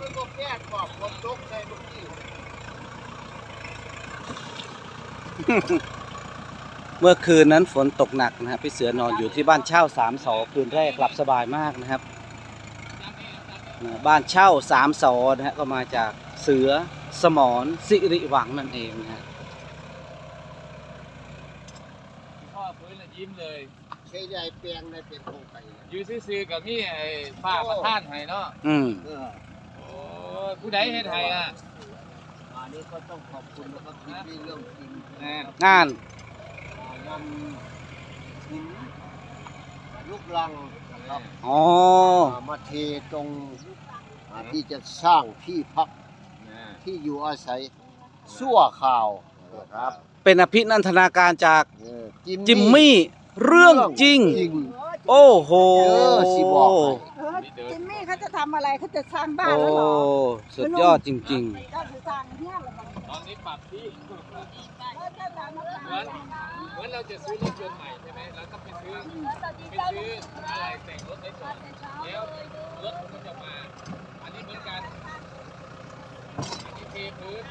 มันก็แก้บอกฝนตกใส่เมื่อกี้เมื่อคืนนั้นฝนตกหนักนะครับพี่เสือนอนอยู่ที่บ้านเช่าสามสอคืนแรกหลับสบายมากนะครับนะบ้านเช่าสามสอนะฮะก็มาจากเสือสมรสิริหวังนั่นเองนะฮะพ่อพื้นแล้วยิ้มเลยใช้ใหญ่เปียงในเป็นโครงไปนะอยู่ซื่อๆกับนี่ไอ้ป้าประท่านให้เนาะอืม เออโอ้ย ผู้ใดเฮ็ดให้อะอันนี้ก็ต้องขอบคุณนะครับที่มีเรื่องจริงแน่งานนำหินลูกลังนะครับอ๋อมาเทตรงอ่าที่จะสร้างที่พักแน่ที่อยู่อาศัยสั่วข่าวนะครับ เป็นอภินันทนาการจากเออจิมมี่เรื่องจริงจริงโอ้โหเออสิบอกให้ เออจิมมี่เขาจะทำอะไรเขาจะสร้างบ้านโอ้แล้วเหรอสุดยอดจริง ก็จะสร้างเนี่ยเหรอตอนนี้ปรับที่เออจะสร้างบ้านเหมือนเหมือนเราจะซื้อรถยนต์ใหม่ใช่ไหมเราต้องไปซื้อไปซื้ออะไรแต่งรถให้ก่อนแล้วรถมันก็จะมา อันนี้เหมือนกัน อันนี้เทพื้น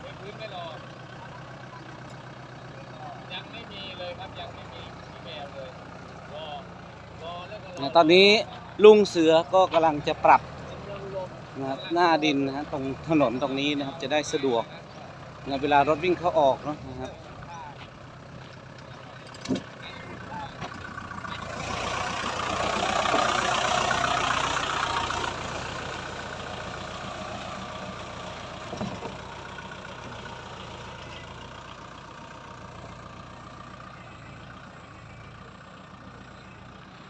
เทพื้นไม่รอ ยังไม่มีเลยครับยังไม่มีที่แมวเลยรอรอแล้วก็รอ ๆตอนนี้ ลุงเสือก็กำลังจะปรับนะครับหน้าดินนะฮะตรงถนนตรงนี้นะครับจะได้สะดวกนะเวลารถวิ่งเข้าออกเนอะนะครับ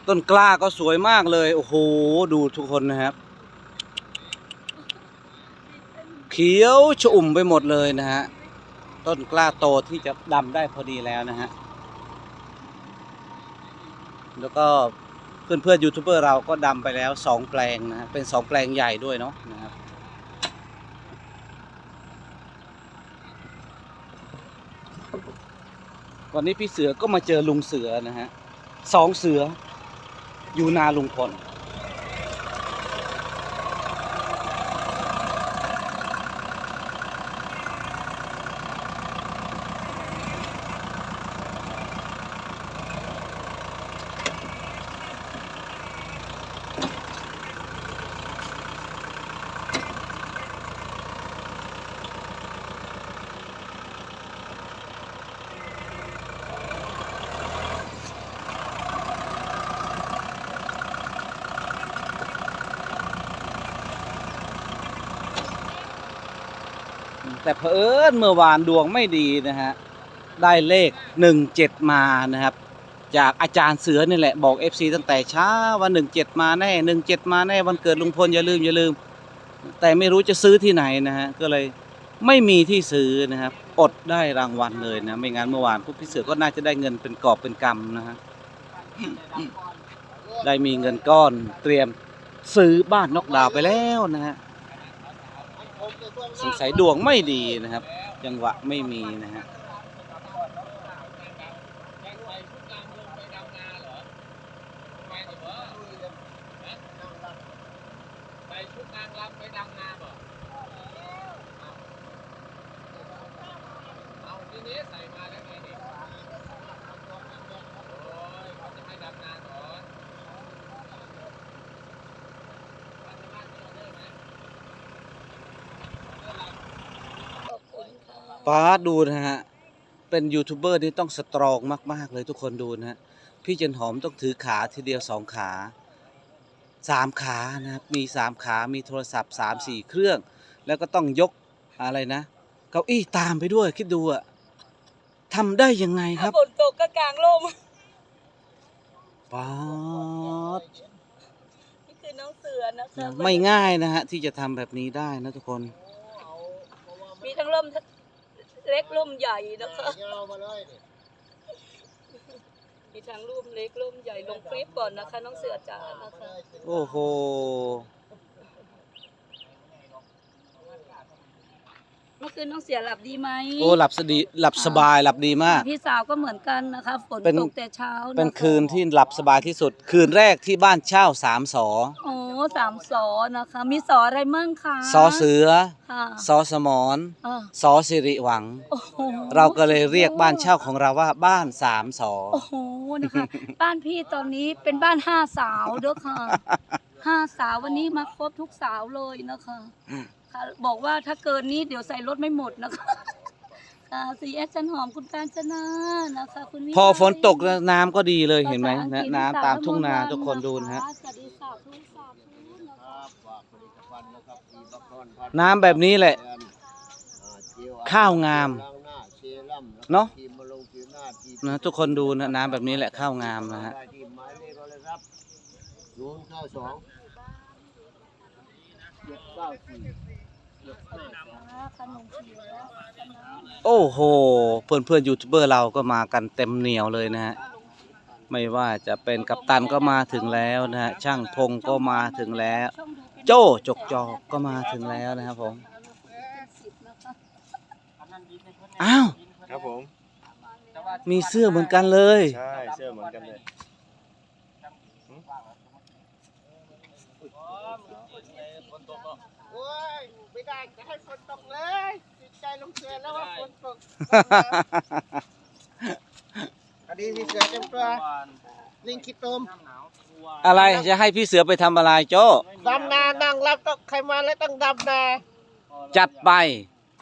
ต้นกล้าก็สวยมากเลย โอ้โห ดูทุกคนนะครับ เขียวชอุ่มไปหมดเลยนะฮะ ต้นกล้าโตที่จะดำได้พอดีแล้วนะฮะ แล้วก็เพื่อนเพื่อนยูทูบเบอร์เราก็ดำไปแล้วสองแปลงนะฮะ เป็นสองแปลงใหญ่ด้วยเนาะนะครับวันนี้พี่เสือก็มาเจอลุงเสือนะฮะสองเสือ อยู่นาลุงพล แต่เผอิญเมื่อวานดวงไม่ดีนะฮะ ได้เลขหนึ่งเจ็ดมานะครับ จากอาจารย์เสือนี่แหละบอก FC ตั้งแต่เช้าวันหนึ่งเจ็ดมาแน่หนึ่งเจ็ดมาแน่วันเกิดลุงพลอย่าลืมอย่าลืม แต่ไม่รู้จะซื้อที่ไหนนะฮะ ก็เลยไม่มีที่ซื้อนะครับ อดได้รางวัลเลยนะ ไม่งั้นเมื่อวานพวกพี่เสือก็น่าจะได้เงินเป็นกอบเป็นกำนะฮะ ได้มีเงินก้อนเตรียมซื้อบ้านนอกดาวไปแล้วนะฮะ สงสัยดวงไม่ดีนะครับ จังหวะไม่มีนะฮะ ยังใส่ชุดนางลงไปดำนาเหรอไปดิบ่ฮะใส่ชุดนางรำไปดำนาบ่เอาทีนี้ใส่มาได้ไงนี่โอ้ยเขาจะให้ดำนาก่อนมาที่บ้านที่เราได้ไหม ป้าดดูนะฮะ เป็นยูทูบเบอร์ที่ต้องสตรองมาก ๆ เลยทุกคนดูนะฮะ พี่เจนหอมต้องถือขาทีเดียวสองขาสามขานะครับ มีสามขา มีโทรศัพท์สามสี่เครื่อง แล้วก็ต้องยกอะไรนะ เก้าอี้ตามไปด้วยคิดดูอะทำได้ยังไงครับฝนตกก็กลางร่มป้าดนี่คือน้องเสือนะคะไม่ง่ายนะฮะที่จะทำแบบนี้ได้นะทุกคน มีทั้งร่ม เล็กร่มใหญ่นะคะยาวมาเลยนี่มีทั้งร่มเล็กร่มใหญ่ลงคลิปก่อนนะคะ น้องเสือจ๋านะคะ โอ้โหเมื่อคืนน้องเสือหลับดีไหมโอ้หลับสดีหลับสบายหลับดีมาก พี่สาวก็เหมือนกันนะคะฝนเป็น ตกแต่เช้าะะเป็นคืนที่หลับสบายที่สุด คืนแรกที่บ้านเช่าสามสอโอ้ สามสอนะคะ มีสออะไรมั่งคะสอเสือค่ะสอสมอนอ่าสอสิริหวัง โอ้โหเราก็เลยเรียกบ้านเช่าของเราว่าบ้านสามสอโอ้โหนะคะ บ้านพี่ตอนนี้เป็นบ้านห้าสาวเด้อค่ะห้าสาววันนี้มาครบทุกสาวเลยนะคะค่ะบอกว่าถ้าเกินนี้เดี๋ยวใส่รถไม่หมดนะคะค่ะสีแอดจันหอมคุณการจนานะคะคุณวิไลพอฝนตกแล้วน้ำก็ดีเลยเห็นไหมภาษาอังกนะฤษน้ำตามทุ่งนาทุกคนดูนะฮะ สวัสดีสาวทุกสาวทุก นะคคะรับฝากผลิตภัณฑ์นะครับมีบัคคอนพัดน้ำแบบนี้แหละ อ่าเจลข้าวงามล้างหน้าเซรั่มเนอะ ครีมมาลงผิวหน้าทีนะทุกคนดูนะน้ำแบบนี้แหละข้าวงามนะฮะได้ที่หมายเลขเราเลยครับศูนย์เก้าสองเจ็ดเก้าสี่เจ็ดห้าสองขนมเขียวขนมโอ้โห เพื่อนเพื่อนๆยูทูบเบอร์เราก็มากันเต็มเหนียวเลยนะฮะไม่ว่าจะเป็นกัปตันก็มาถึงแล้วนะฮะช่างพงก็มาถึงแล้ว โจ้จกจอกก็มาถึงแล้วนะครับผมอ้าวครับผม มีเสื้อเหมือนกันเลย ใช่เสื้อเหมือนกันเลยโอ้ยไม่ได้จะให้ฝนตกเลยติดใจลงเสือแล้วว่าฝนตกอดีมีเสือเต็มตัว ลิงคิดตมอะไรจะให้พี่เสือไปทำอะไรโจ้ดำนานั่งรับต้องใครมาแล้วต้องดำนาจัดไป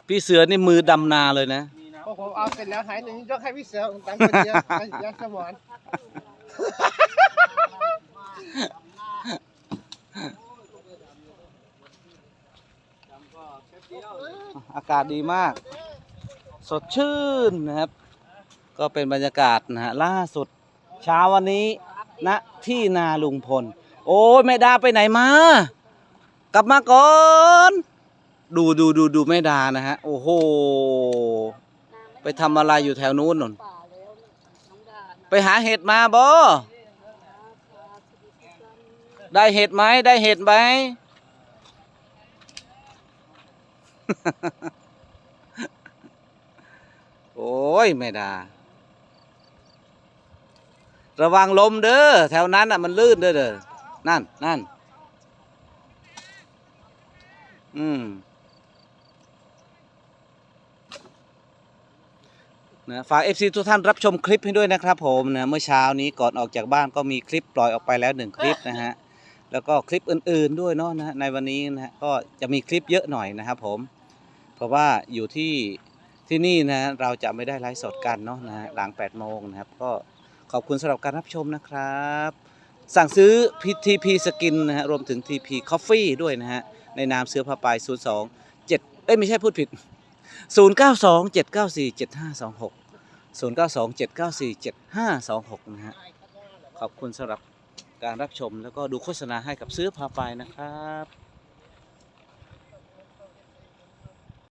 พี่เสือนี่มือดำนาเลยนะ พอผมเอาเสร็จแล้วหายหนึ่งยกให้พี่เสือผมตังค์คนเดียวไปยาสมอนอากาศดีมาก สดชื่นนะครับ ก็เป็นบรรยากาศนะฮะล่าสุด เช้าวันนี้ณที่นาลุงพล โอ้ยแม่ดาไปไหนมา กลับมาก่อน ดูดูดูดูแม่ดานะฮะ โอ้โห ไปทำอะไรอยู่แถวนู้นนนไปหาเห็ดมาบ่ได้เห็ดไหมได้เห็ดไหมโอ้ยไม่ดา ระวังลมเด้อแถวนั้นอะมันลื่นเด้อเด้อนั่นนั่นอืมนะฝาก FC ทุกท่านรับชมคลิปให้ด้วยนะครับผมนะเมื่อเช้านี้ก่อนออกจากบ้านก็มีคลิปปล่อยออกไปแล้วหนึ่งคลิปนะฮะแล้วก็คลิปอื่นๆด้วยเนาะนะในวันนี้นะฮะก็จะมีคลิปเยอะหน่อยนะครับผม เพราะว่าอยู่ที่ที่นี่นะเราจะไม่ได้ไลฟ์สดกันเนาะนะฮะหลัง8โมงนะครับก็ ขอบคุณสำหรับการรับชมนะครับ สั่งซื้อ TP สกินนะฮะรวมถึง TP Coffee ด้วยนะฮะ ในนามเสือผ้าปลาย 02 7 เอ้ย ไม่ใช่พูดผิด 092 794 7526 092 794 7526 นะฮะ ขอบคุณสำหรับการรับชมแล้วก็ดูโฆษณาให้กับซื้อพาไปนะครับ